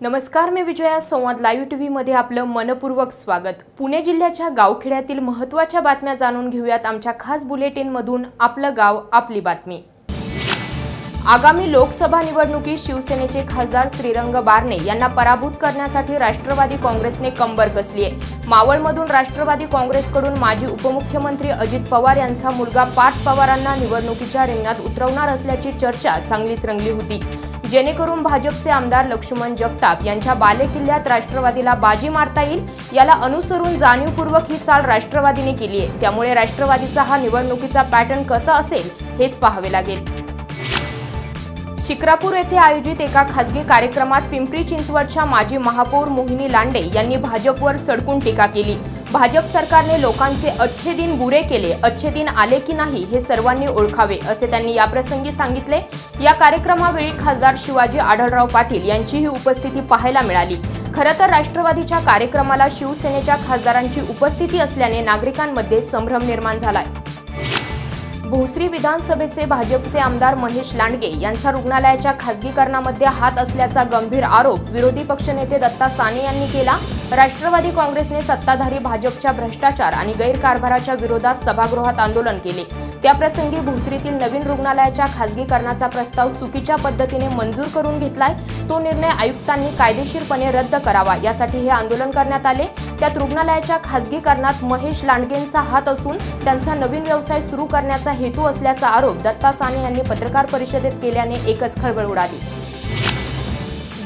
नमस्कार मी विजया संवाद live T मध्ये आपलं मनपूर्वक स्वागत. पुणे जिल्ह्याच्या गावखेड्यातील महत्त्वाच्या बातम्या जाणून घेऊयात आमच्या खास बुलेटिन मधून आपलं गाव आपली बातमी. आगामी लोकसभा निवडणुकीत शिवसेनेचे खासदार श्रीरंग बारणे यांना पराभूत करण्यासाठी राष्ट्रवादी काँग्रेसने कंबर कसली आहे मावळमधून राष्ट्रवादी काँग्रेसकडून माजी उपमुख्यमंत्री अजित पवार यांचा मुलगा पार्थ पवारांना निवडणुकीच्या रिंगणात उतरवणार असल्याची चर्चा चांगलीच रंगली होती. जेणेकरून भाजपचे आमदार लक्ष्मण जगताप यांच्या बालेकिल्ल्यात राष्ट्रवादीला बाजी मारता येईल याला अनुसरून जाणीवपूर्वक ही चाल राष्ट्रवादीने केली आहे. त्यामुळे राष्ट्रवादीचा हा निवडणुकीचा पॅटर्न कसा असेल हेच पाहावे लागेल. शिक्रापूर येथे आयोजित एका खासगी कार्यक्रमात पिंपरी चिंचवडच्या माजी महापौर मोहिनी लांडे यांनी भाजपवर सडकून टीका केली. भाजप सरकारने लोकांचे अच्छे दिन बुरे केले. अच्छे दिन आले की नाही हे सर्वांनी ओळखावे असे त्यांनी याप्रसंगी सांगितले. या कार्यक्रमावेळी खासदार शिवाजी आढळराव पाटील यांचीही उपस्थिती पाहायला मिळाली. खरं तर राष्ट्रवादीच्या कार्यक्रमाला शिवसेनेच्या खासदारांची उपस्थिती असल्याने नागरिकांमध्ये संभ्रम निर्माण झालाय. भोसरी विधानसभेचे भाजपचे आमदार महेश लांडगे यांचा रुग्णालयाच्या खासगीकरणामध्ये हात असल्याचा गंभीर आरोप विरोधी पक्षनेते दत्ता साने यांनी केला. राष्ट्रवादी काँग्रेसने सत्ताधारी भाजपच्या भ्रष्टाचार आणि गैरकारभाराच्या विरोधात सभागृहात आंदोलन केले. त्याप्रसंगी भोसरीतील नवीन रुग्णालयाच्या खासगीकरणाचा प्रस्ताव चुकीच्या पद्धतीने मंजूर करून घेतलाय. तो निर्णय आयुक्तांनी कायदेशीरपणे रद्द करावा. यासाठी हे आंदोलन करण्यात आले. त्यात रुग्णालयाच्या खासगीकरणात महेश लांडगेंचा हात असून त्यांचा नवीन व्यवसाय सुरू करण्याचा हेतू असल्याचा आरोप दत्ता साने यांनी पत्रकार परिषदेत केल्याने एकच खळबळ उडाली.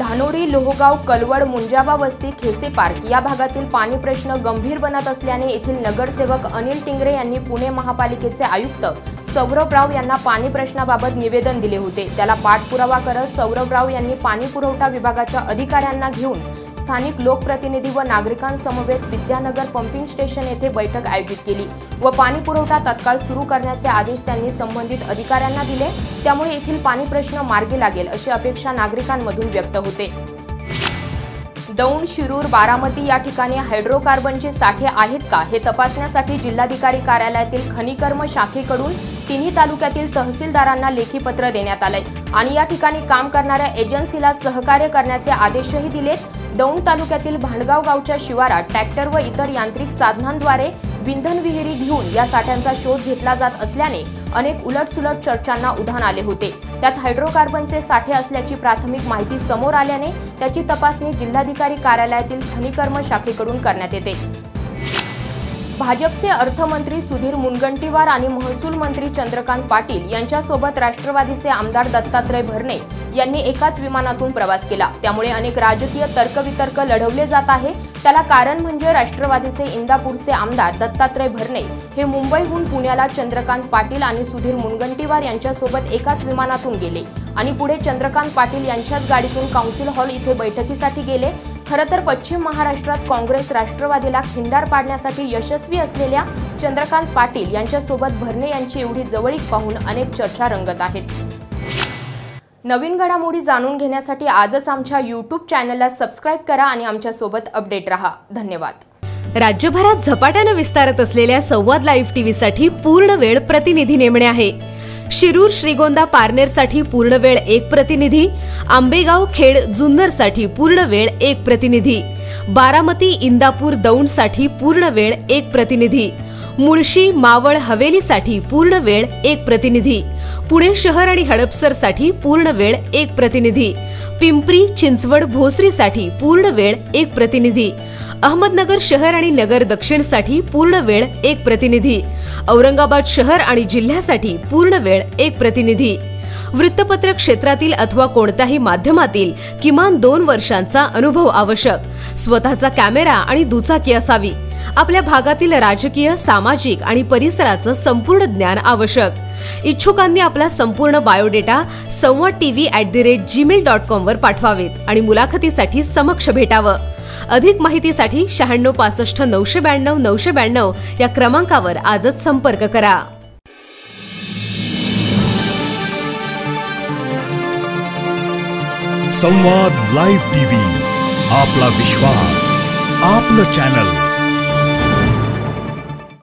धानोरी लोहगाव कलवड मुंजाबा वस्ती खेसे पार्क या भागातील पाणी प्रश्न गंभीर बनत असल्याने येथील नगरसेवक अनिल टिंगरे यांनी पुणे महापालिकेचे आयुक्त सौरभराव यांना पाणी प्रश्नाबाबत निवेदन दिले होते. त्याला पाठपुरावा करत सौरभराव यांनी पाणी पुरवठा विभागाच्या अधिकाऱ्यांना घेऊन स्थानिक लोकप्रतिनिधी व नागरिकांसमवेत विद्यानगर पंपिंग स्टेशन येथे बैठक आयोजित केली व पाणी पुरवठा तत्काळ सुरू करण्याचे आदेश त्यांनी संबंधित अधिकाऱ्यांना दिले. त्यामुळे येथील पाणी प्रश्न मार्गी लागेल अशी अपेक्षा नागरिकांमधून व्यक्त होते. दौंड शिरूर बारामती या ठिकाणी हायड्रोकार्बनचे साठे आहेत का हे तपासण्यासाठी जिल्हाधिकारी कार्यालयातील खनिकर्म शाखेकडून तिन्ही तालुक्यातील तहसीलदारांना लेखी पत्र देण्यात आलंय. आणि या ठिकाणी काम करणाऱ्या एजन्सीला सहकार्य करण्याचे आदेशही दिलेत. दौंड तालुक्यातील भांडगाव गावच्या शिवारात ट्रॅक्टर व इतर यांत्रिक साधनांद्वारे विंधन विहिरी घेऊन या साठ्यांचा शोध घेतला जात असल्याने अनेक उलटसुलट चर्चांना उधाण आले होते. त्यात हायड्रोकार्बनचे साठे असल्याची प्राथमिक माहिती समोर आल्याने त्याची तपासणी जिल्हाधिकारी कार्यालयातील खनिकर्म शाखेकडून करण्यात येते. भाजपचे अर्थमंत्री सुधीर मुनगंटीवार आणि महसूल मंत्री चंद्रकांत पाटील यांच्यासोबत राष्ट्रवादीचे आमदार दत्तात्रय भरणे यांनी एकाच विमानातून प्रवास केला. त्यामुळे अनेक राजकीय तर्कवितर्क लढवले जात आहे. त्याला कारण म्हणजे राष्ट्रवादीचे इंदापूरचे आमदार दत्तात्रय भरणे. हे मुंबईहून पुण्याला चंद्रकांत पाटील आणि सुधीर मुनगंटीवार यांच्यासोबत एकाच विमानातून गेले आणि पुढे चंद्रकांत पाटील यांच्याच गाडीतून काउन्सिल हॉल इथे बैठकीसाठी गेले. खरं तर पश्चिम महाराष्ट्रात काँग्रेस राष्ट्रवादीला खिंडार पाडण्यासाठी यशस्वी असलेल्या चंद्रकांत पाटील यांच्यासोबत भरणे यांची एवढी जवळीक पाहून अनेक चर्चा रंगत आहेत. नवीन घडामोडी जाणून घेण्यासाठी आजच आमच्या यूट्यूब चॅनलला सबस्क्राईब करा आणि आमच्यासोबत अपडेट रहा. धन्यवाद. राज्यभरात झपाट्यानं विस्तारत असलेल्या संवाद लाईव्ह टीव्हीसाठी पूर्ण वेळ प्रतिनिधी नेमणे आहे. शिरूर श्रीगोंदा पारनेरसाठी पूर्ण वेळ एक प्रतिनिधी आंबेगाव खेड जुन्नरसाठी पूर्ण वेळ एक प्रतिनिधी बारामती इंदापूर दौंडसाठी पूर्ण वेळ एक प्रतिनिधी मुळशी मावळ हवेलीसाठी पूर्ण वेळ एक प्रतिनिधी पुणे शहर आणि हडपसरसाठी पूर्ण वेळ एक प्रतिनिधी पिंपरी चिंचवड भोसरीसाठी पूर्ण वेळ एक प्रतिनिधी अहमदनगर शहर आणि नगर दक्षिणसाठी पूर्ण वेळ एक प्रतिनिधी. औरंगाबाद शहर आणि जिल्ह्यासाठी पूर्ण वेळ एक प्रतिनिधी. वृत्तपत्र क्षेत्रातील अथवा कोणत्याही माध्यमातील किमान दोन वर्षांचा अनुभव आवश्यक. स्वतःचा कॅमेरा आणि दुचाकी असावी. आपल्या भागातील राजकीय सामाजिक आणि परिसराचं संपूर्ण ज्ञान आवश्यक. इच्छुकांनी आपला संपूर्ण biodata Samvad TV at the rate Gmail dot कॉमवर पाठवावेत आणि मुलाखतीसाठी समक्ष भेटावं. अधिक माहितीसाठी शहाण्णव पासष्ट नऊशे ब्याण्णव नऊशे ब्याण्णव या क्रमांकावर आजच संपर्क करा. संवाद लाईव्ह टीव्ही आपला विश्वास आपलं चॅनल